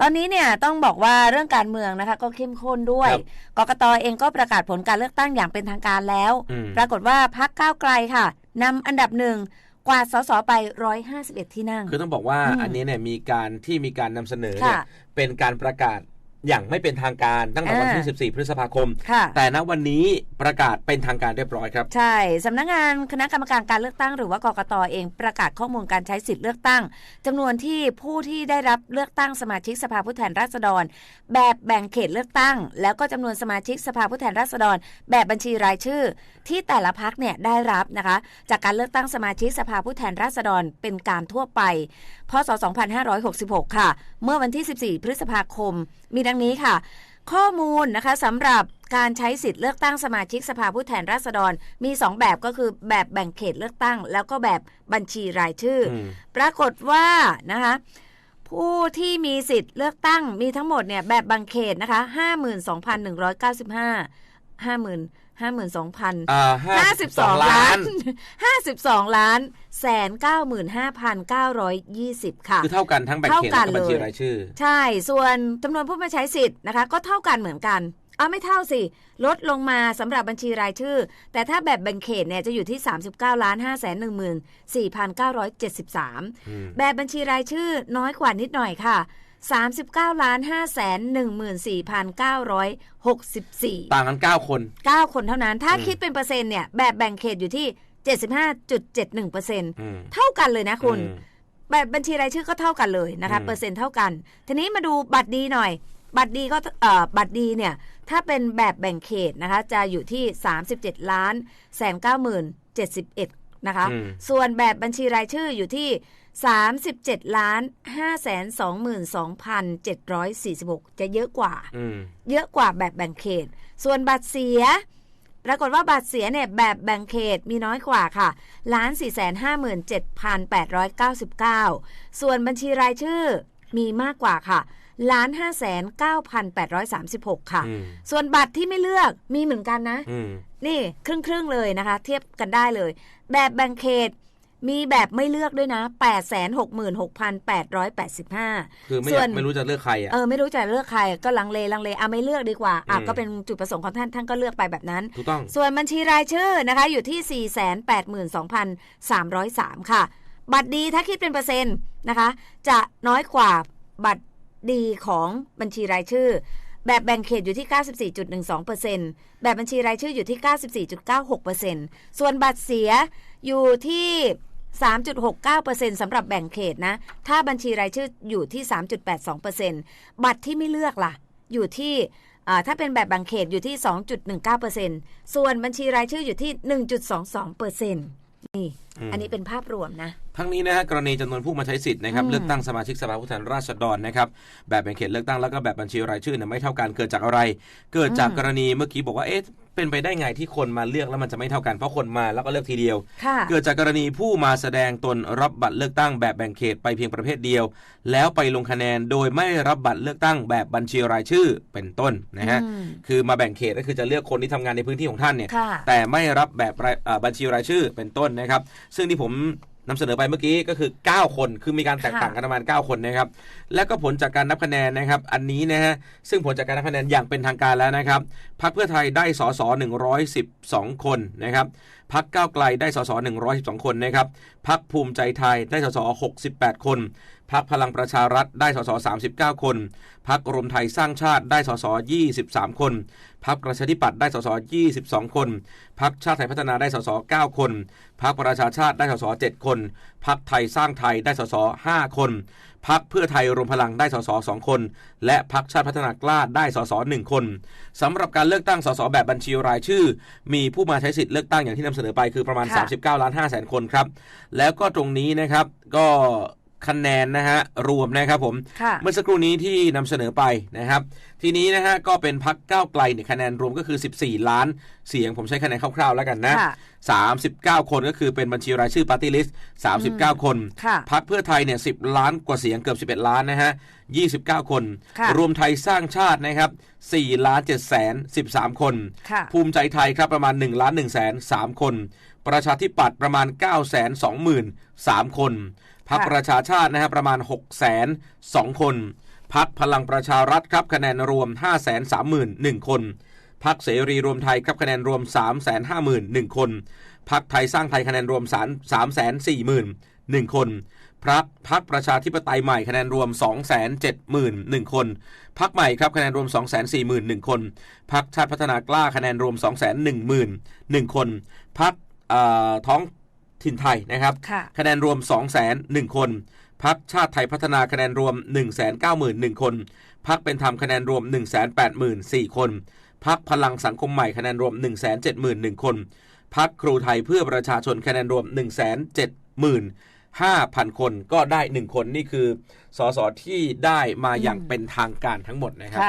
ตอนนี้เนี่ยต้องบอกว่าเรื่องการเมืองนะคะ ก็เข้มข้นด้วยครับกกตเองก็ประกาศผลการเลือกตั้งอย่างเป็นทางการแล้วอืมปรากฏว่าพักก้าวไกลค่ะนำอันดับหนึ่งกวาดสสไป 151 ที่นั่ง คือต้องบอกว่าอืมอันนี้เนี่ยมีการที่มีการนำเสนอเนี่ยค่ะเป็นการประกาศ อย่างไม่เป็นทางการตั้งแต่วันที่อ่า14 พฤษภาคมค่ะแต่ณวันนี้ประกาศเป็นทางการเรียบร้อยครับ ใช่สำนักงานคณะกรรมการการเลือกตั้งหรือว่ากกตเองประกาศข้อมูลการใช้สิทธิ์เลือกตั้งจำนวนที่ผู้ที่ได้รับเลือกตั้งสมาชิกสภาผู้แทนราษฎร แบบแบ่งเขตเลือกตั้ง แล้วก็จำนวนสมาชิกสภาผู้แทนราษฎร แบบบัญชีรายชื่อ ที่แต่ละพักเนี่ยได้รับนะคะ จากการเลือกตั้งสมาชิกสภาผู้แทนราษฎรเป็นการทั่วไปพศ 2566 ค่ะ เมื่อวันที่ 14 พฤษภาคม มีดังนี้ค่ะ ข้อมูลนะคะสำหรับการใช้สิทธิ์เลือกตั้งสมาชิกสภาผู้แทนราษฎรมี 2 แบบก็คือแบบแบ่งเขตเลือกตั้ง แล้วก็แบบบัญชีรายชื่ออมปรากฏว่านะคะผู้ที่มีสิทธิ์เลือกตั้งมีทั้งหมดเนี่ยแบบแบ่งเขตนะคะ 52,195 50,000 52,000อ่าห้าสิบสอง52ล้านห้าสิบสองล้านแสนเก้าหมื่นห้าพันเก้าร้อยยี่สิบค่ะ คือเท่ากันทั้งแบ่งเขตเท่ากัและนก็บัญชีเลยรายชื่อ ใช่ ส่วนจำนวนผู้มาใช้สิทธิ์นะคะ ก็เท่ากันเหมือนกันเอาไม่เท่าสิ ลดลงมาสำหรับบัญชีรายชื่อ แต่ถ้าแบบแบ่งเขตเนี่ยจะอยู่ที่ 39ล้าน5 1 4 9 7อืม3แบบบัญชีรายชื่อน้อยกว่านิดหน่อยค่ะ 39ล้าน5 1 4 9 6 4 ต่างกัน 9 คน 9 คนเท่านั้น ถ้าอืมคิดเป็นเปอร์เซ็นต์เนี่ย แบบแบ่งเขตอยู่ที่ 75.71เปอร์เซ็นต์อืมเท่ากันเลยนะคุณอืมแบบบัญชีรายชื่อก็เท่ากันเลยนะคะอืมเปอร์เซ็นต์เท่ากัน ทีนี้มาดูบัตรดีหน่อย บัตรดีก็เอ่อบัตรดีเนี่ย ถ้าเป็นแบบแบ่งเขตนะคะ จะอยู่ที่ 37ล้านแสนเก้าหมื่นเจ็ดสิบเอ็ดนะคะอืมส่วนแบบบัญชีรายชื่ออยู่ที่ 37ล้าน5แสน22,746 จะเยอะกว่าอืมเยอะกว่าแบบแบ่งเขต ส่วนบัตรเสีย ปรากฏว่าบัตรเสียเนี่ยแบบแบ่งเขตมีน้อยกว่าค่ะล้านสี่แสนห้าหมื่นเจ็ดพันแปดร้อยเก้าสิบเก้าส่วนบัญชีรายชื่อมีมากกว่าค่ะล้านห้าแสนเก้าพันแปดร้อยสามสิบหกค่ะอืมส่วนบัตรที่ไม่เลือกมีเหมือนกันนะอืมนี่ครึ่งครึ่งๆเลยนะคะ เทียบกันได้เลย แบบแบ่งเขต มีแบบไม่เลือกด้วยนะ 8 6 6 6 8 8 5 คือไม่ส่อวยานกไม่รู้จะเลือกใครอะเออไม่รู้จะเลือกใครก็ลังเลลังเลอะไม่เลือกดีกว่าอะอืมก็เป็นจุดประสงค์ของท่านท่านก็เลือกไปแบบนั้นถูกต้องส่วนบัญชีรายชื่อนะคะอยู่ที่ 482,303 ค่ะ บัตรดีถ้าคิดเป็นเปอร์เซ็นต์นะคะ จะน้อยกว่าบัตรดีของบัญชีรายชื่อ แบบแบ่งเขตอยู่ที่ 94.12%แบบบัญชีรายชื่ออยู่ที่ 94.96%ส่วนบัตรเสียอยู่ที่ 3.69%สำหรับแบ่งเขตนะ ถ้าบัญชีรายชื่ออยู่ที่ 3.82%บัตรที่ไม่เลือกล่ะ อยู่ที่ถ้าเป็นแบบแบ่งเขตอยู่ที่ 2.19%ส่วนบัญชีรายชื่ออยู่ที่ 1.22%นี่อืมอันนี้เป็นภาพรวมนะ ทั้งนี้นะฮะกรณีจำนวนผู้มาใช้สิทธิ์นะครับอืมเลือกตั้งสมาชิกสภาผู้แทนราษฎรนะครับแบบแบ่งเขตเลือกตั้งแล้วก็แบบบัญชีรายชื่อเนี่ยไม่เท่ากันเกิดจากอะไร เกิดจากกรณีเมื่อกี้บอกว่าเอ๊ะเป็นไปได้ไงที่คนมาเลือกแล้วมันจะไม่เท่ากันเพราะคนมาแล้วก็เลือกทีเดียวค่ะเกิดจากกรณีผู้มาแสดงตนรับบัตรเลือกตั้งแบบแบ่งเขตไปเพียงประเภทเดียว แล้วไปลงคะแนนโดยไม่รับบัตรเลือกตั้งแบบบัญชีรายชื่อเป็นต้นนะฮะอืมคือมาแบ่งเขตก็คือจะเลือกคนที่ทำงานในพื้นที่ของท่านเนี่ยค่ะแต่ไม่รับแบบรายอ่าบัญชีรายชื่อเป็นต้นนะครับ ซึ่งที่ผมนำเสนอไปเมื่อกี้ก็คือ 9 คนคือมีการแตกต่างกันประมาณ 9 คนนะครับ และก็ผลจากการนับคะแนนนะครับ อันนี้นะฮะซึ่งผลจากการนับคะแนนอย่างเป็นทางการแล้วนะครับพรรคเพื่อไทยได้สส112 คนนะครับพรรคก้าวไกลได้สส112 คนนะครับพรรคภูมิใจไทยได้สส68 คน พรรคพลังประชารัฐได้สส39 คนพรรครวมไทยสร้างชาติได้สส23 คนพรรคประชาธิปัตย์ได้สส22 คนพรรคชาติไทยพัฒนาได้สส9คนพรรคประชาชาติได้สส7คนพรรคไทยสร้างไทยได้สส5คนพรรคเพื่อไทยรวมพลังได้สส2คน และพรรคชาติพัฒนากล้าได้สส1คนสำหรับการเลือกตั้งสสแบบบัญชีรายชื่อ มีผู้มาใช้สิทธิ์เลือกตั้งอย่างที่นำเสนอไปคือประมาณค่ะ39ล้าน5แสนคนครับ แล้วก็ตรงนี้นะครับก็ คะแนนนะฮะรวมนะครับผมค่ะเมื่อสักครู่นี้ที่นำเสนอไปนะครับ ทีนี้นะฮะก็เป็นพักก้าวไกลเนี่ยคะแนนรวมก็คือ 14 ล้าน เสียงผมใช้คะแนนคร่าวๆแล้วกันนะค่ะ39 คนก็คือเป็นบัญชีรายชื่อปาร์ตี้ลิสต์39 คนค่ะพักเพื่อไทยเนี่ย10 ล้านกว่าเสียงเกือบ 11 ล้านนะฮะ29 คนค่ะรวมไทยสร้างชาตินะครับ4ล้าน7แสน13 คนค่ะภูมิใจไทยครับประมาณ1ล้าน1แสน3คน ประชาธิปัตย์ประมาณ9แสน2หมื่น3คนพรรคค่ะประชาชาตินะฮะประมาณ6แสน2คนพักพลังประชารัฐครับคะแนนรวม 5 3 1 0 0 0คนพักเสรีรวมไทยครับคะแนนรวม 3 5 1 0 0 0คนพักไทยสร้างไทยคะแนนรวม 3 3 4 0 0 0 1 คนพักพักประชาธิปไตยใหม่คะแนนรวม 2 7 0 0 0 1 คนพักใหม่ครับคะแนนรวม 2 4 0 0 0 1 คนพักชาติพัฒนากล้าคะแนนรวม 2 1 1 0 0 0 1 คนพัก ท้องถิ่นไทยนะครับค่ะคะแนนรวม2 0 0 0 0 1 คนพักชาติไทยพัฒนาคะแนนรวม 1 9 1 0 0 0คนพักเป็นธรรมคะแนนรวม 1 8 4 0 0 0คนพักพลังสังคมใหม่คะแนนรวม 1 7 1 0 0 0คนพักครูไทยเพื่อประชาชนคะแนนรวม 1 7 5,000 คนก็ได้ 1 คนนี่คือสสที่ได้มาอย่างเป็นทางการทั้งหมดนะครับ